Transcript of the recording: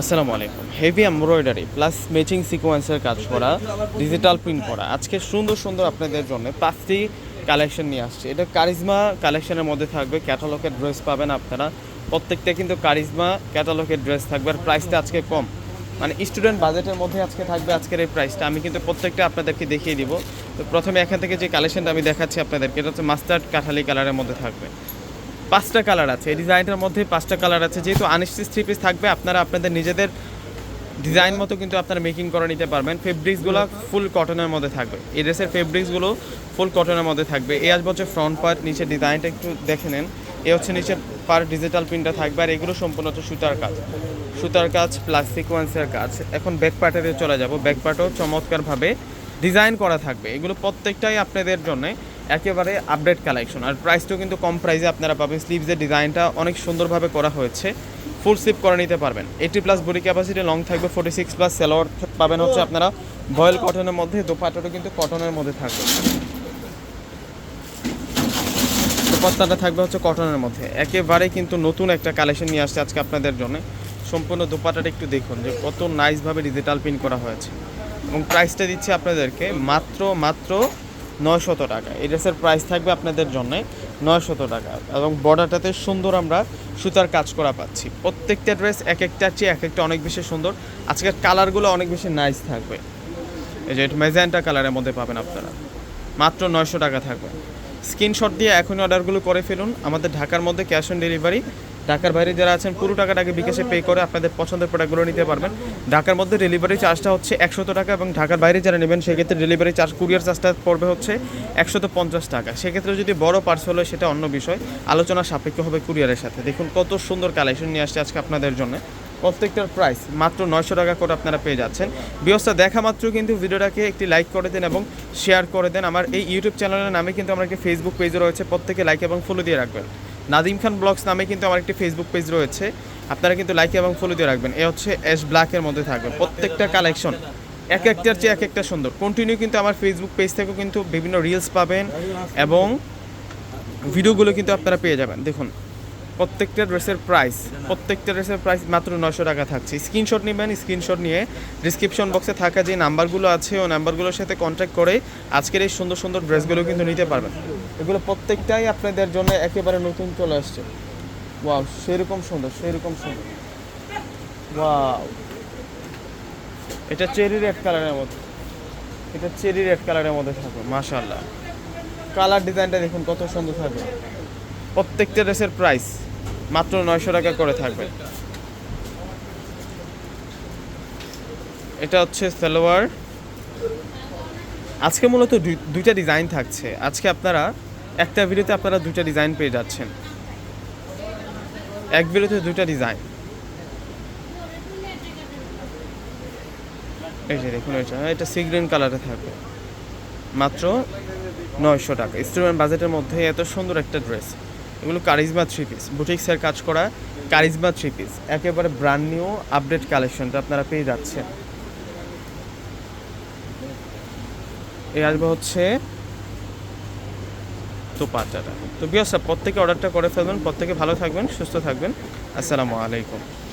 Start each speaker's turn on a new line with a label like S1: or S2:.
S1: আসসালামু আলাইকুম। Heavy embroidery plus matching সিকোয়েন্সের কাজ করা ডিজিটাল প্রিন্ট করা। আজকে সুন্দর সুন্দর আপনাদের জন্য পাঁচটি কালেকশন নিয়ে আসছে। এটা কারিজমা কালেকশনের মধ্যে থাকবে। ক্যাটালগের ড্রেস পাবেন আপনারা। প্রত্যেকটা কিন্তু কারিজমা ক্যাটালগের ড্রেস থাকবে আর প্রাইসটা আজকে কম। মানে স্টুডেন্ট বাজেটের মধ্যে আজকে থাকবে আজকের এই প্রাইসটা আমি কিন্তু প্রত্যেকটা আপনাদেরকে দেখিয়ে দিব। তো প্রথমে এখান থেকে যে কালেকশনটা আমি দেখাচ্ছি আপনাদেরকে, এটা হচ্ছে মাস্টার্ড কাঠালি কালারের মধ্যে থাকবে। পাঁচটা কালার আছে। এই ডিজাইনটার মধ্যে পাঁচটা কালার আছে। যেহেতু আনস্টিচ থ্রি পিস থাকবে, আপনারা আপনাদের নিজেদের ডিজাইন মতো কিন্তু আপনারা মেকিং করে নিতে পারবেন। ফেব্রিক্সগুলো ফুল কটনের মধ্যে থাকবে। এই ড্রেসের ফেব্রিক্সগুলো ফুল কটনের মধ্যে থাকবে। এই আসবে হচ্ছে ফ্রন্ট পার্ট নিচে ডিজাইনটা একটু দেখে নেন। এ হচ্ছে নিচে পার ডিজিটাল প্রিন্টটা থাকবে আর এগুলো সম্পূর্ণ হচ্ছে সুতার কাজ। সুতার কাজ প্লাস সিকোয়েন্সের কাজ। এখন ব্যাক পার্টে চলে যাব। ব্যাক পার্টও চমৎকারভাবে ডিজাইন করা থাকবে। এগুলো প্রত্যেকটাই আপনাদের জন্য একেবারে আপডেট কালেকশন আর প্রাইসটাও কিন্তু কম প্রাইসে আপনারা পাবেন। স্লিভসের ডিজাইনটা অনেক সুন্দরভাবে করা হয়েছে। ফুল স্লিপ করে নিতে পারবেন। Eighty plus body capacity long থাকবে ফোর্টি সিক্স প্লাস সেলোয়ার পাবেন হচ্ছে আপনারা ভয়েল কটনের মধ্যে দোপাটাটা কিন্তু কটনের মধ্যে থাকবে। দোপাট্টাটা থাকবে হচ্ছে কটনের মধ্যে। একেবারে কিন্তু নতুন একটা কালেকশন নিয়ে আসছে আজকে আপনাদের জন্য। সম্পূর্ণ দোপাটাটা একটু দেখুন যে কত নাইসভাবে ডিজিটাল প্রিন্ট করা হয়েছে। এবং প্রাইসটা দিচ্ছি আপনাদেরকে মাত্র মাত্র নয়শত টাকা। এই ড্রেসের প্রাইস থাকবে আপনাদের জন্য নয়শত টাকা এবং বর্ডারটাতে সুন্দর আমরা সুতার কাজ করা পাচ্ছি। প্রত্যেকটা ড্রেস এক একটা চেয়ে এক একটা অনেক বেশি সুন্দর। আজকের কালারগুলো অনেক বেশি নাইস থাকবে। এই যে মেজেন্টা কালারের মধ্যে পাবেন আপনারা। মাত্র নয়শো টাকা থাকবে। স্ক্রিনশট দিয়ে এখনই অর্ডারগুলো করে ফেলুন। আমাদের ঢাকার মধ্যে ক্যাশ অন ডেলিভারি ঢাকার বাইরে যারা আছেন, পুরো টাকাটাকে বিকাশে পে করে আপনাদের পছন্দের প্রোডাক্টগুলো নিতে পারবেন। ঢাকার মধ্যে ডেলিভারি চার্জটা হচ্ছে একশত টাকা এবং ঢাকার বাইরে যারা নেবেন, সেক্ষেত্রে ডেলিভারি চার্জ কুরিয়ার চার্জটা পড়বে হচ্ছে একশত পঞ্চাশ টাকা। সেক্ষেত্রে যদি বড় পার্সেল হয়, সেটা অন্য বিষয়। আলোচনা সাপেক্ষ হবে কুরিয়ারের সাথে। দেখুন কত সুন্দর কালেকশন নিয়ে আসছে আজকে আপনাদের জন্য। প্রত্যেকটার প্রাইস মাত্র নয়শো টাকা করে আপনারা পেয়ে যাচ্ছেন। ব্যবস্থা দেখা মাত্র কিন্তু ভিডিওটাকে একটি লাইক করে দেন এবং শেয়ার করে দেন। আমার এই ইউটিউব চ্যানেলের নামে কিন্তু আমার একটি ফেসবুক পেজ রয়েছে। প্রত্যেকে লাইক এবং ফলো দিয়ে রাখবেন। নাদিম খান ব্লগস নামে কিন্তু আমার একটি ফেসবুক পেজ রয়েছে। আপনারা কিন্তু লাইক এবং ফলো দিয়ে রাখবেন। এ হচ্ছে অ্যাশ ব্ল্যাকের মধ্যে থাকবে প্রত্যেকটা কালেকশন এক একটার চেয়ে এক একটা সুন্দর। কন্টিনিউ কিন্তু আমার ফেসবুক পেজ থেকেও কিন্তু বিভিন্ন রিলস পাবেন এবং ভিডিওগুলো কিন্তু আপনারা পেয়ে যাবেন। দেখুন প্রত্যেকটা ড্রেসের প্রাইস প্রত্যেকটা ড্রেসের প্রাইস মাত্র নয়শো টাকা থাকছে। স্ক্রিনশট নেবেন স্ক্রিনশট নিয়ে ডিসক্রিপশন বক্সে থাকা যে নাম্বারগুলো আছে ও নাম্বারগুলোর সাথে কন্ট্যাক্ট করে আজকের এই সুন্দর সুন্দর ড্রেসগুলো কিন্তু নিতে পারবেন। এগুলো প্রত্যেকটাই আপনাদের জন্য একেবারে নতুন চলে আসছে। ওয়াও সেরকম সুন্দর সেরকম সুন্দর। ওয়াও এটা চেরি রেড কালারের মধ্যে, এটা চেরি রেড কালারের মধ্যে থাকবে, মাশাআল্লাহ। কালার ডিজাইনটা দেখুন কত সুন্দর থাকবে। প্রত্যেকটা ড্রেসের প্রাইস মাত্র নয়শো টাকা করে থাকবে। এটা হচ্ছে সালোয়ার। আজকে মূলত দুই- দুইটা ডিজাইন থাকছে। আজকে আপনারা একটা ভিডিওতে আপনারা দুইটা ডিজাইন পেয়ে যাচ্ছেন। এক ভিডিওতে দুইটা ডিজাইন এই যে দেখুন এটা এটা সি গ্রিন কালারে থাকবে। মাত্র নয়শো টাকা। স্টুডেন্ট বাজেটের মধ্যে এত সুন্দর একটা ড্রেস এগুলো কারিজমা থ্রি পিস বুটিক্সের কাজ করা কারিজমা থ্রি পিস একেবারে ব্র্যান্ড নিউ আপডেট কালেকশনটা আপনারা পেয়ে যাচ্ছেন। এই আসবে হচ্ছে তো পাঁচটা তো বিয়াস প্রত্যেকে অর্ডারটা করে ফেলবেন, প্রত্যেকে ভালো থাকবেন, সুস্থ থাকবেন। আসসালামু আলাইকুম।